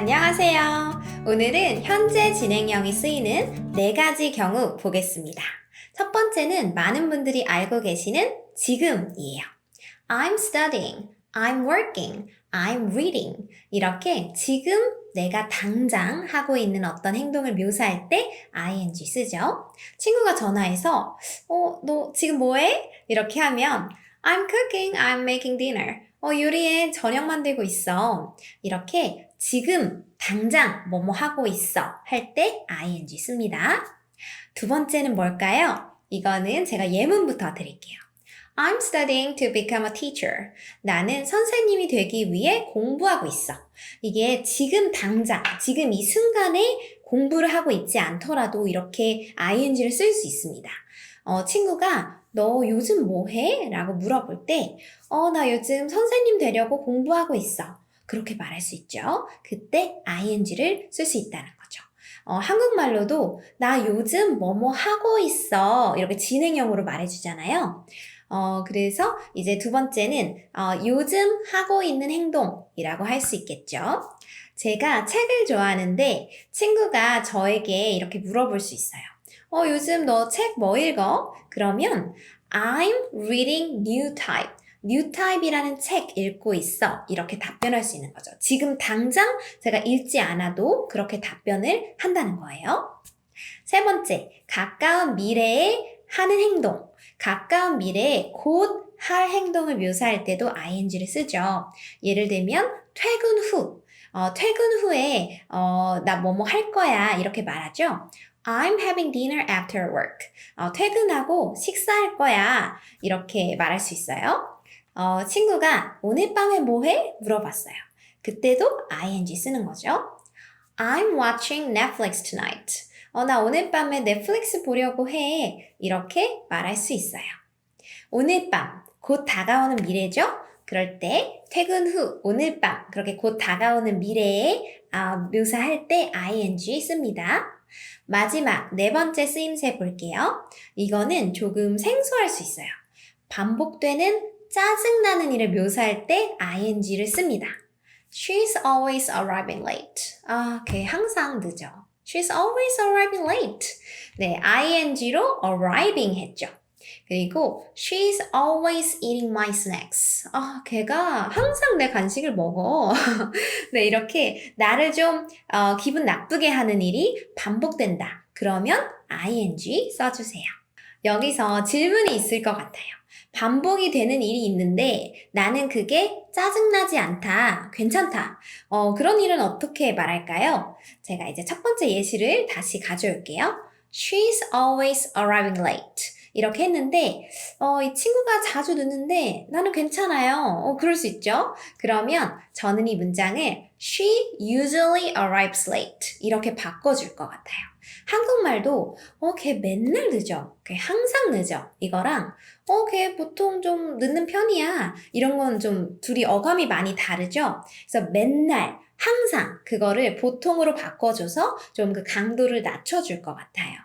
안녕하세요. 오늘은 현재 진행형이 쓰이는 네 가지 경우 보겠습니다. 첫 번째는 많은 분들이 알고 계시는 지금이에요. I'm studying, I'm working, I'm reading. 이렇게 지금 내가 당장 하고 있는 어떤 행동을 묘사할 때 ing 쓰죠. 친구가 전화해서, 어, 너 지금 뭐 해? 이렇게 하면 I'm cooking, I'm making dinner. 어, 요리에 저녁 만들고 있어. 이렇게 지금 당장 뭐뭐 하고 있어 할 때 ing 씁니다. 두 번째는 뭘까요? 이거는 제가 예문부터 드릴게요. I'm studying to become a teacher. 나는 선생님이 되기 위해 공부하고 있어. 이게 지금 당장, 지금 이 순간에 공부를 하고 있지 않더라도 이렇게 ing를 쓸 수 있습니다. 어, 친구가 너 요즘 뭐 해? 라고 물어볼 때, 어, 나 요즘 선생님 되려고 공부하고 있어. 그렇게 말할 수 있죠. 그때 ing를 쓸 수 있다는 거죠. 어, 한국말로도 나 요즘 뭐뭐 하고 있어. 이렇게 진행형으로 말해주잖아요. 어, 그래서 이제 두 번째는 어, 요즘 하고 있는 행동이라고 할 수 있겠죠. 제가 책을 좋아하는데 친구가 저에게 이렇게 물어볼 수 있어요. 어, 요즘 너 책 뭐 읽어? 그러면 I'm reading new type. new type이라는 책 읽고 있어. 이렇게 답변할 수 있는 거죠. 지금 당장 제가 읽지 않아도 그렇게 답변을 한다는 거예요. 세 번째, 가까운 미래에 하는 행동. 가까운 미래에 곧 할 행동을 묘사할 때도 ing를 쓰죠. 예를 들면 퇴근 후. 어, 퇴근 후에 어, 나 뭐뭐 할 거야 이렇게 말하죠. I'm having dinner after work. 어, 퇴근하고 식사할 거야 이렇게 말할 수 있어요. 어, 친구가 오늘 밤에 뭐 해? 물어봤어요. 그때도 ing 쓰는 거죠. I'm watching Netflix tonight. 어, 나 오늘 밤에 넷플릭스 보려고 해. 이렇게 말할 수 있어요. 오늘 밤, 곧 다가오는 미래죠? 그럴 때 퇴근 후, 오늘 밤, 그렇게 곧 다가오는 미래에 아, 묘사할 때 ing 씁니다. 마지막 네 번째 쓰임새 볼게요. 이거는 조금 생소할 수 있어요. 반복되는 짜증나는 일을 묘사할 때 ing를 씁니다. She's always arriving late. 아, 걔 항상 늦어. She's always arriving late. 네, ing로 arriving 했죠. 그리고 she's always eating my snacks. 아, 걔가 항상 내 간식을 먹어. 네, 이렇게 나를 좀 어, 기분 나쁘게 하는 일이 반복된다. 그러면 ing 써주세요. 여기서 질문이 있을 것 같아요. 반복이 되는 일이 있는데 나는 그게 짜증나지 않다, 괜찮다. 어, 그런 일은 어떻게 말할까요? 제가 이제 첫 번째 예시를 다시 가져올게요. She's always arriving late. 이렇게 했는데, 어, 이 친구가 자주 늦는데 나는 괜찮아요. 어, 그럴 수 있죠? 그러면 저는 이 문장을 She usually arrives late. 이렇게 바꿔줄 것 같아요. 한국말도, 어, 걔 맨날 늦어. 걔 항상 늦어. 이거랑, 어, 걔 보통 좀 늦는 편이야. 이런 건 좀 둘이 어감이 많이 다르죠? 그래서 맨날, 항상 그거를 보통으로 바꿔줘서 좀 그 강도를 낮춰줄 것 같아요.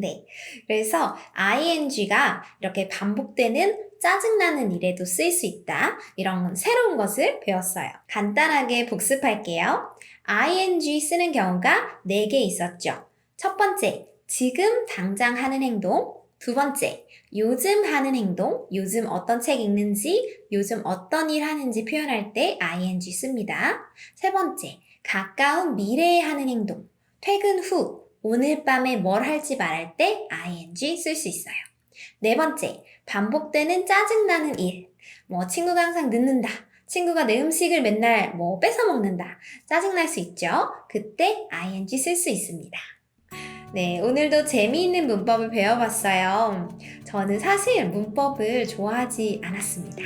네. 그래서 ing가 이렇게 반복되는 짜증나는 일에도 쓸 수 있다. 이런 새로운 것을 배웠어요. 간단하게 복습할게요. ing 쓰는 경우가 4개 있었죠. 첫 번째, 지금 당장 하는 행동. 두 번째, 요즘 하는 행동. 요즘 어떤 책 읽는지, 요즘 어떤 일 하는지 표현할 때 ing 씁니다. 세 번째, 가까운 미래에 하는 행동. 퇴근 후, 오늘 밤에 뭘 할지 말할 때 ing 쓸 수 있어요. 네 번째, 반복되는 짜증나는 일. 뭐, 친구가 항상 늦는다. 친구가 내 음식을 맨날 뭐 뺏어 먹는다. 짜증날 수 있죠? 그때 ing 쓸 수 있습니다. 네, 오늘도 재미있는 문법을 배워봤어요. 저는 사실 문법을 좋아하지 않았습니다.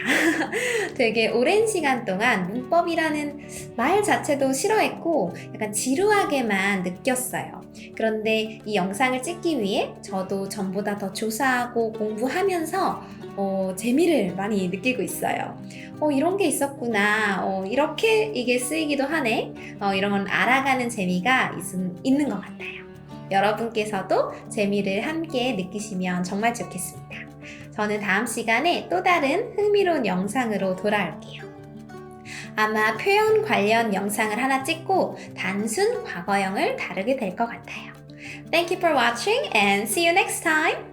되게 오랜 시간 동안 문법이라는 말 자체도 싫어했고 약간 지루하게만 느꼈어요. 그런데 이 영상을 찍기 위해 저도 전보다 더 조사하고 공부하면서 어, 재미를 많이 느끼고 있어요. 어, 이런 게 있었구나. 어, 이렇게 이게 쓰이기도 하네. 어, 이런 건 알아가는 재미가 있, 있는 것 같아요. 여러분께서도 재미를 함께 느끼시면 정말 좋겠습니다. 저는 다음 시간에 또 다른 흥미로운 영상으로 돌아올게요. 아마 표현 관련 영상을 하나 찍고 단순 과거형을 다루게 될 것 같아요. Thank you for watching and see you next time.